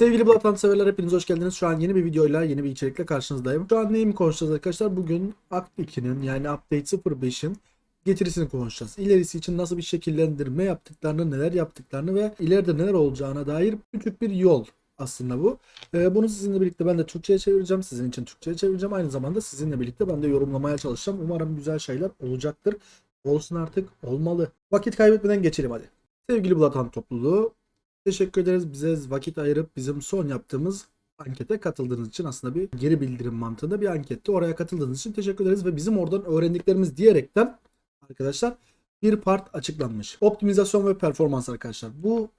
Sevgili Bloodhound severler hepiniz hoş geldiniz. Şu an yeni bir videoyla, yeni bir içerikle karşınızdayım. Şu an neyimi konuşacağız arkadaşlar? Bugün Act 2'nin yani Update 05'in getirisini konuşacağız. İlerisi için nasıl bir şekillendirme yaptıklarını, neler yaptıklarını ve ileride neler olacağına dair küçük bir yol aslında bu. Ee, bunu sizinle birlikte ben de Türkçe'ye çevireceğim. Sizin için Türkçe'ye çevireceğim. Aynı zamanda sizinle birlikte ben de yorumlamaya çalışacağım. Umarım güzel şeyler olacaktır. Olsun artık. Olmalı. Vakit kaybetmeden geçelim hadi. Sevgili Bloodhound topluluğu Teşekkür ederiz bize vakit ayırıp bizim son yaptığımız ankete katıldığınız için aslında bir geri bildirim mantığında bir anketti. Oraya katıldığınız için teşekkür ederiz ve bizim oradan öğrendiklerimiz diyerekten arkadaşlar bir part açıklanmış. Optimizasyon ve performans arkadaşlar. Bu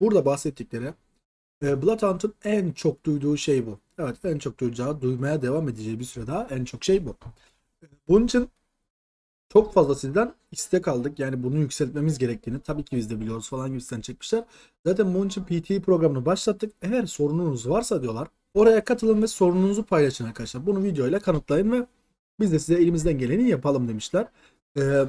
burada bahsettikleri e, Bloodhound'un en çok duyduğu şey bu. Evet en çok duyacağı, duymaya devam edeceği bir süre daha en çok şey bu. Bunun için çok fazla sizden istek aldık. Yani bunu yükseltmemiz gerektiğini tabii ki biz de biliyoruz falan gibisinden çekmişler. Zaten bunun için PT programını başlattık. Eğer sorununuz varsa diyorlar oraya katılın ve sorununuzu paylaşın arkadaşlar. Bunu videoyla kanıtlayın ve biz de size elimizden geleni yapalım demişler. Ee,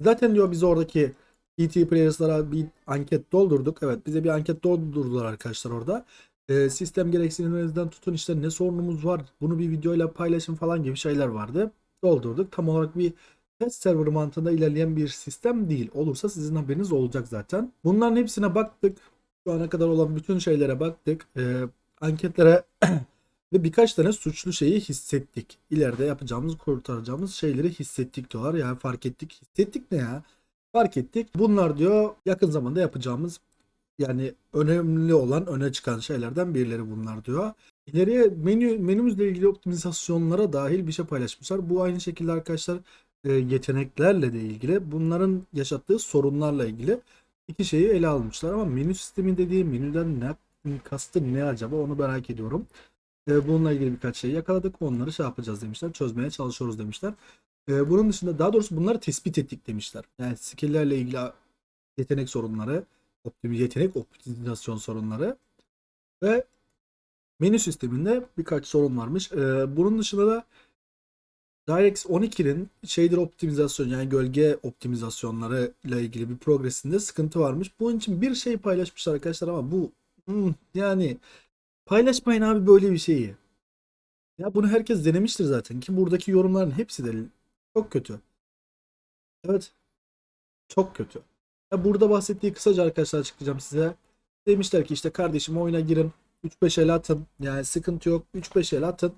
zaten diyor biz oradaki PT players'lara bir anket doldurduk. Evet bize bir anket doldurdular arkadaşlar orada. Ee, sistem gereksinimlerinizden tutun işte ne sorunumuz var bunu bir videoyla paylaşın falan gibi şeyler vardı. Doldurduk. Tam olarak bir test server mantığında ilerleyen bir sistem değil. Olursa sizin haberiniz olacak zaten. Bunların hepsine baktık. Şu ana kadar olan bütün şeylere baktık. Ee, anketlere ve birkaç tane suçlu şeyi hissettik. İleride yapacağımız, kurtaracağımız şeyleri hissettik diyorlar. Yani fark ettik. Hissettik ne ya? Fark ettik. Bunlar diyor yakın zamanda yapacağımız yani önemli olan öne çıkan şeylerden birileri bunlar diyor. İleriye menü menümüzle ilgili optimizasyonlara dahil bir şey paylaşmışlar. Bu aynı şekilde arkadaşlar e, yeteneklerle de ilgili bunların yaşattığı sorunlarla ilgili iki şeyi ele almışlar ama menü sistemi dediği menüden ne kastı ne acaba onu merak ediyorum. E, bununla ilgili birkaç şey yakaladık. Onları şey yapacağız demişler. Çözmeye çalışıyoruz demişler. E, bunun dışında daha doğrusu bunları tespit ettik demişler. Yani skill'lerle ilgili yetenek sorunları, optimiz yetenek optimizasyon sorunları ve menü sisteminde birkaç sorun varmış. E, bunun dışında da DirectX 12'nin shader optimizasyon yani gölge optimizasyonları ile ilgili bir progresinde sıkıntı varmış. Bunun için bir şey paylaşmışlar arkadaşlar ama bu hmm, yani paylaşmayın abi böyle bir şeyi. Ya bunu herkes denemiştir zaten ki buradaki yorumların hepsi de çok kötü. Evet. Çok kötü. Ya burada bahsettiği kısaca arkadaşlar açıklayacağım size. Demişler ki işte kardeşim oyuna girin. 3-5 el atın. Yani sıkıntı yok. 3-5 el atın.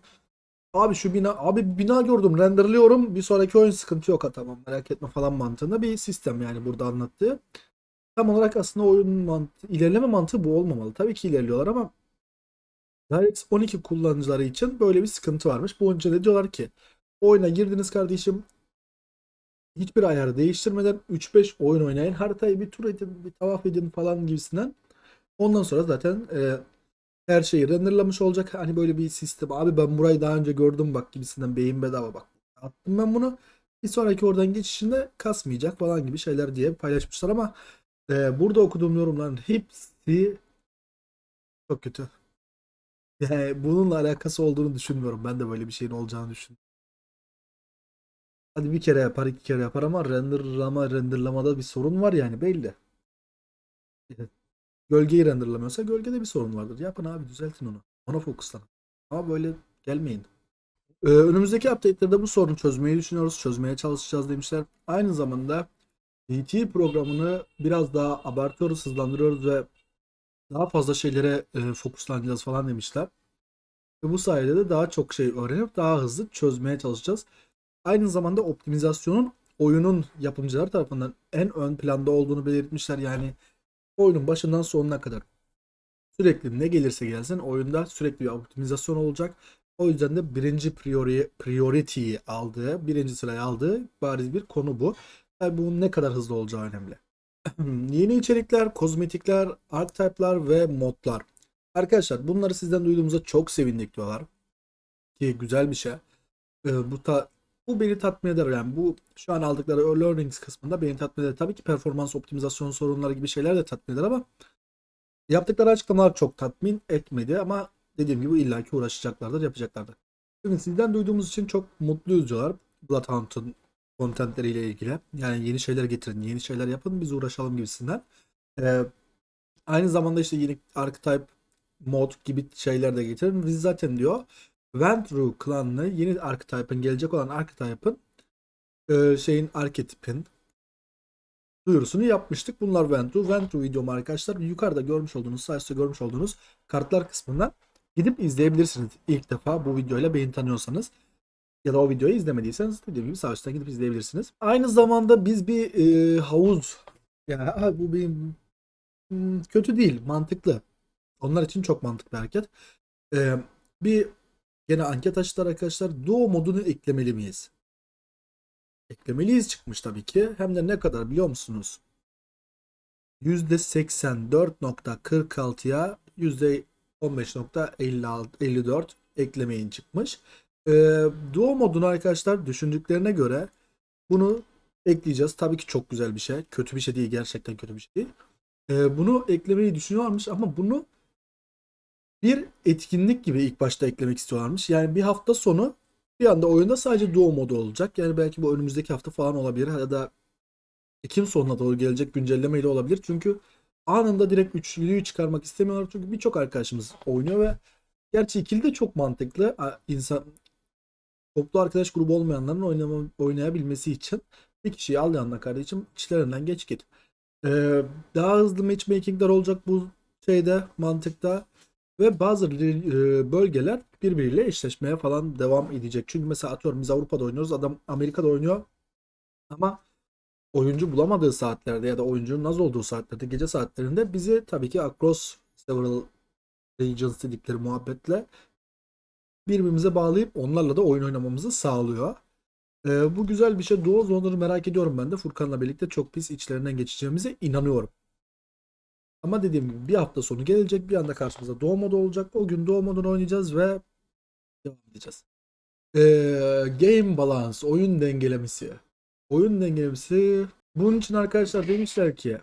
Abi şu bina abi bina gördüm renderliyorum bir sonraki oyun sıkıntı yok ha tamam merak etme falan mantığında bir sistem yani burada anlattığı. Tam olarak aslında oyun mantığı, ilerleme mantığı bu olmamalı. Tabii ki ilerliyorlar ama DirectX 12 kullanıcıları için böyle bir sıkıntı varmış. Bu önce de diyorlar ki oyuna girdiniz kardeşim hiçbir ayarı değiştirmeden 3-5 oyun oynayın. Haritayı bir tur edin, bir tavaf edin falan gibisinden. Ondan sonra zaten e, her şeyi renderlamış olacak. Hani böyle bir sistem. Abi ben burayı daha önce gördüm bak gibisinden beyin bedava bak. Attım ben bunu. Bir sonraki oradan geçişinde kasmayacak falan gibi şeyler diye paylaşmışlar ama e, burada okuduğum yorumların hepsi çok kötü. Yani bununla alakası olduğunu düşünmüyorum. Ben de böyle bir şeyin olacağını düşünüyorum. Hadi bir kere yapar, iki kere yapar ama renderlama, renderlamada bir sorun var yani belli. Gölgeyi renderlamıyorsa gölgede bir sorun vardır. Yapın abi düzeltin onu. Ona fokuslanın. Ama böyle gelmeyin. Ee, önümüzdeki update'lerde bu sorunu çözmeyi düşünüyoruz. Çözmeye çalışacağız demişler. Aynı zamanda DT programını biraz daha abartıyoruz, hızlandırıyoruz ve daha fazla şeylere e, fokuslanacağız falan demişler. Ve bu sayede de daha çok şey öğrenip daha hızlı çözmeye çalışacağız. Aynı zamanda optimizasyonun oyunun yapımcılar tarafından en ön planda olduğunu belirtmişler. Yani oyunun başından sonuna kadar sürekli ne gelirse gelsin oyunda sürekli bir optimizasyon olacak. O yüzden de birinci priori, priority'yi aldığı, birinci sıraya aldığı bariz bir konu bu. Yani bunun ne kadar hızlı olacağı önemli. Yeni içerikler, kozmetikler, archetype'lar ve modlar. Arkadaşlar bunları sizden duyduğumuza çok sevindik diyorlar. Ki güzel bir şey. Ee, bu ta, bu beni tatmin eder. Yani bu şu an aldıkları learnings kısmında beni tatmin eder. Tabii ki performans optimizasyon sorunları gibi şeyler de tatmin eder ama yaptıkları açıklamalar çok tatmin etmedi ama dediğim gibi illaki uğraşacaklardır, yapacaklardır. Şimdi sizden duyduğumuz için çok mutluyuz diyorlar. Bloodhound'un kontentleriyle ilgili. Yani yeni şeyler getirin, yeni şeyler yapın, biz uğraşalım gibisinden. Ee, aynı zamanda işte yeni archetype mod gibi şeyler de getirin. Biz zaten diyor Ventru klanını yeni archetype'ın gelecek olan archetype'ın e, şeyin arketipin duyurusunu yapmıştık. Bunlar Ventru. Ventru videomu arkadaşlar yukarıda görmüş olduğunuz, üstte görmüş olduğunuz kartlar kısmından gidip izleyebilirsiniz. İlk defa bu videoyla beyin tanıyorsanız ya da o videoyu izlemediyseniz dediğim gibi sağ gidip izleyebilirsiniz. Aynı zamanda biz bir e, havuz ya abi bu benim hmm, kötü değil, mantıklı. Onlar için çok mantıklı bir hareket. E, bir gene anket açtılar arkadaşlar. Duo modunu eklemeli miyiz? Eklemeliyiz çıkmış tabii ki. Hem de ne kadar biliyor musunuz? %84.46'ya %15.54 eklemeyin çıkmış. Ee, Duo modunu arkadaşlar düşündüklerine göre bunu ekleyeceğiz. Tabii ki çok güzel bir şey. Kötü bir şey değil. Gerçekten kötü bir şey değil. Ee, bunu eklemeyi düşünüyorlarmış ama bunu bir etkinlik gibi ilk başta eklemek istiyorlarmış. Yani bir hafta sonu bir anda oyunda sadece Duo modu olacak. Yani belki bu önümüzdeki hafta falan olabilir ya da Ekim sonuna doğru gelecek güncellemeyle olabilir. Çünkü anında direkt üçlüyü çıkarmak istemiyorlar. Çünkü birçok arkadaşımız oynuyor ve gerçi ikili de çok mantıklı. İnsan toplu arkadaş grubu olmayanların oynama, oynayabilmesi için bir kişiyi al yanına kardeşim içlerinden geç git. Ee, daha hızlı matchmakingler olacak bu şeyde mantıkta ve bazı e, bölgeler birbiriyle eşleşmeye falan devam edecek. Çünkü mesela atıyorum biz Avrupa'da oynuyoruz adam Amerika'da oynuyor ama oyuncu bulamadığı saatlerde ya da oyuncunun az olduğu saatlerde gece saatlerinde bizi tabii ki across several regions dedikleri muhabbetle birbirimize bağlayıp onlarla da oyun oynamamızı sağlıyor. Ee, bu güzel bir şey. Duo Zone'ları merak ediyorum ben de. Furkan'la birlikte çok pis içlerinden geçeceğimize inanıyorum. Ama dediğim gibi bir hafta sonu gelecek. Bir anda karşımıza Doğu modu olacak. O gün Doğu modunu oynayacağız ve devam edeceğiz. Ee, game balance, oyun dengelemesi. Oyun dengelemesi. Bunun için arkadaşlar demişler ki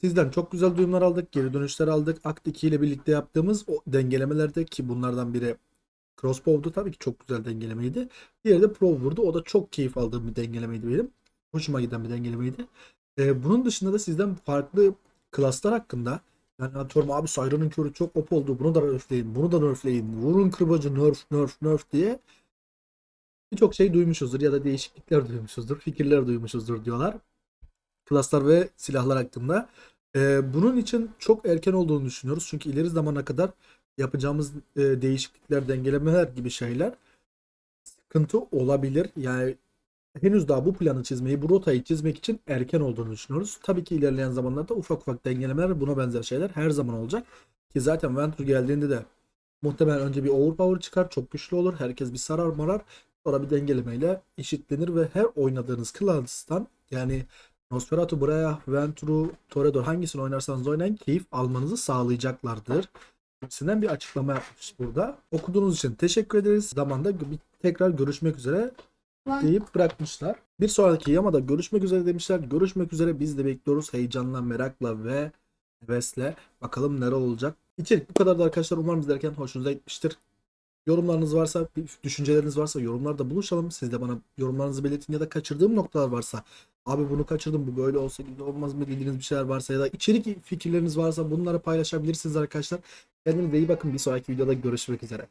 sizden çok güzel duyumlar aldık, geri dönüşler aldık. Act 2 ile birlikte yaptığımız o dengelemelerde ki bunlardan biri Crossbow'du tabii ki çok güzel dengelemeydi. Diğeri de Prover'du. O da çok keyif aldığım bir dengelemeydi benim. Hoşuma giden bir dengelemeydi. Ee, bunun dışında da sizden farklı klaslar hakkında yani atıyorum abi Sayran'ın körü çok op oldu. Bunu da nerfleyin. Bunu da nerfleyin. Vurun kırbacı nerf nerf nerf diye birçok şey duymuşuzdur ya da değişiklikler duymuşuzdur. Fikirler duymuşuzdur diyorlar. Klaslar ve silahlar hakkında. Ee, bunun için çok erken olduğunu düşünüyoruz. Çünkü ileri zamana kadar yapacağımız e, değişiklikler, dengelemeler gibi şeyler sıkıntı olabilir. Yani henüz daha bu planı çizmeyi, bu rotayı çizmek için erken olduğunu düşünüyoruz. Tabii ki ilerleyen zamanlarda ufak ufak dengelemeler, buna benzer şeyler her zaman olacak. Ki zaten Venture geldiğinde de muhtemelen önce bir overpower çıkar, çok güçlü olur. Herkes bir sarar marar. Sonra bir dengelemeyle eşitlenir ve her oynadığınız klanstan yani Nosferatu, Breya, Ventru, Toreador hangisini oynarsanız oynayın keyif almanızı sağlayacaklardır. Hepsinden bir açıklama yapmış burada. Okuduğunuz için teşekkür ederiz. Zamanda tekrar görüşmek üzere deyip bırakmışlar. Bir sonraki yamada görüşmek üzere demişler. Görüşmek üzere biz de bekliyoruz heyecanla, merakla ve hevesle. Bakalım neler olacak. İçerik bu kadardı arkadaşlar. Umarım izlerken hoşunuza gitmiştir. Yorumlarınız varsa, düşünceleriniz varsa yorumlarda buluşalım. Siz de bana yorumlarınızı belirtin ya da kaçırdığım noktalar varsa abi bunu kaçırdım bu böyle olsa gibi olmaz mı dediğiniz bir şeyler varsa ya da içerik fikirleriniz varsa bunları paylaşabilirsiniz arkadaşlar. Kendinize iyi bakın. Bir sonraki videoda görüşmek üzere.